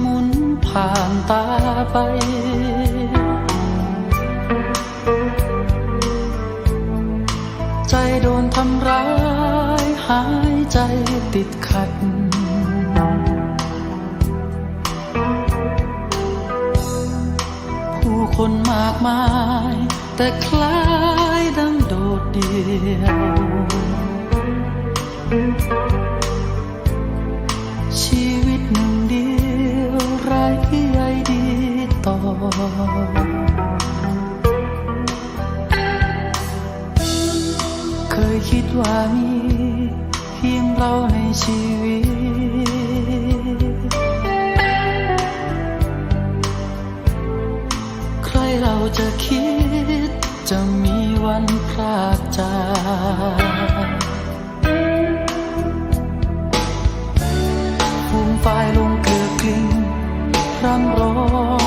หมุนผ่านตาไป ใจโดนทำร้าย หายใจติดขัด ผู้คนมากมาย แต่คล้ายดังโดดเดี่ยว ชีวิตหนึ่งเดียวไร้ใยดีต่อ เคยคิดว่ามีเพียงเราในชีวิต ใครเราจะคิดจะมีวันพลาดจากายลงเกลือกลิ้งร่ำร้อ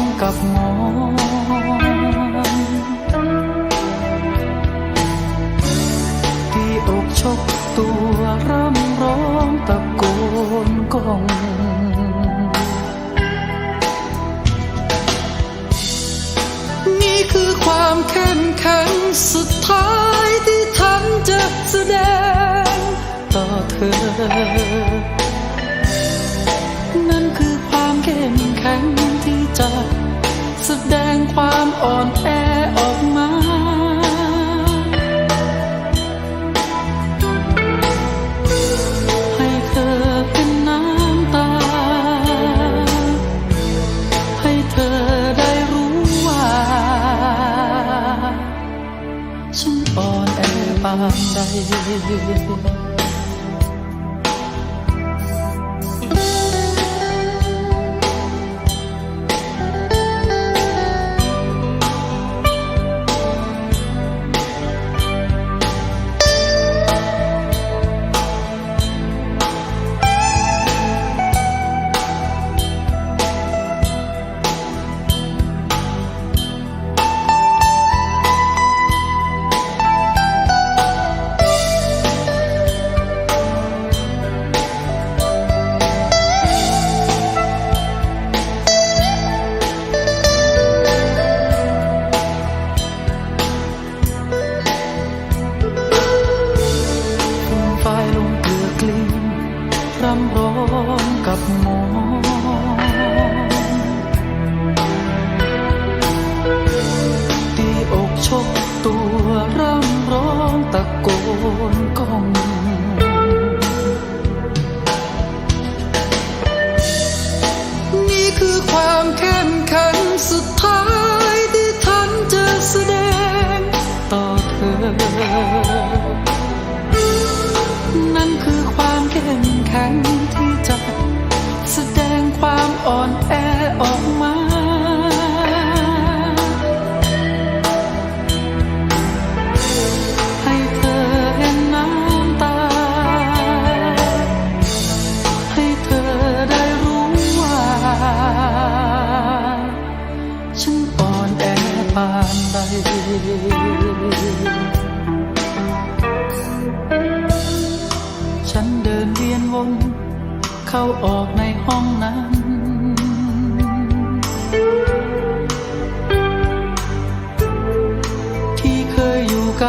งกับหมอนที่อกชกตัวร่ำร้องตะโกนกองนี่คือความเข้มแข็งสุดท้ายที่ แกับมอนตีอกชกตัวร่ำร้องตะโกนก้องนี่คือความเข้มแข็งสุดท้ายที่ฉันจะแสดงต่อเธอ นั่นคือความเข้มแข็งที่ อ่อนแอออกมา ให้เธอเห็นน้ำตา ให้เธอได้รู้ว่า ฉันอ่อนแอปานใดฉันเดินเวียนวน เข้าออกในห้องนั้น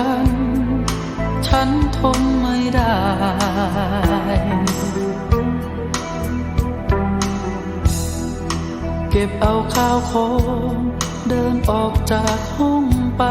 กัน ฉันทนไม่ได้ เก็บเอาข้าวของเดินออกจากห้องไป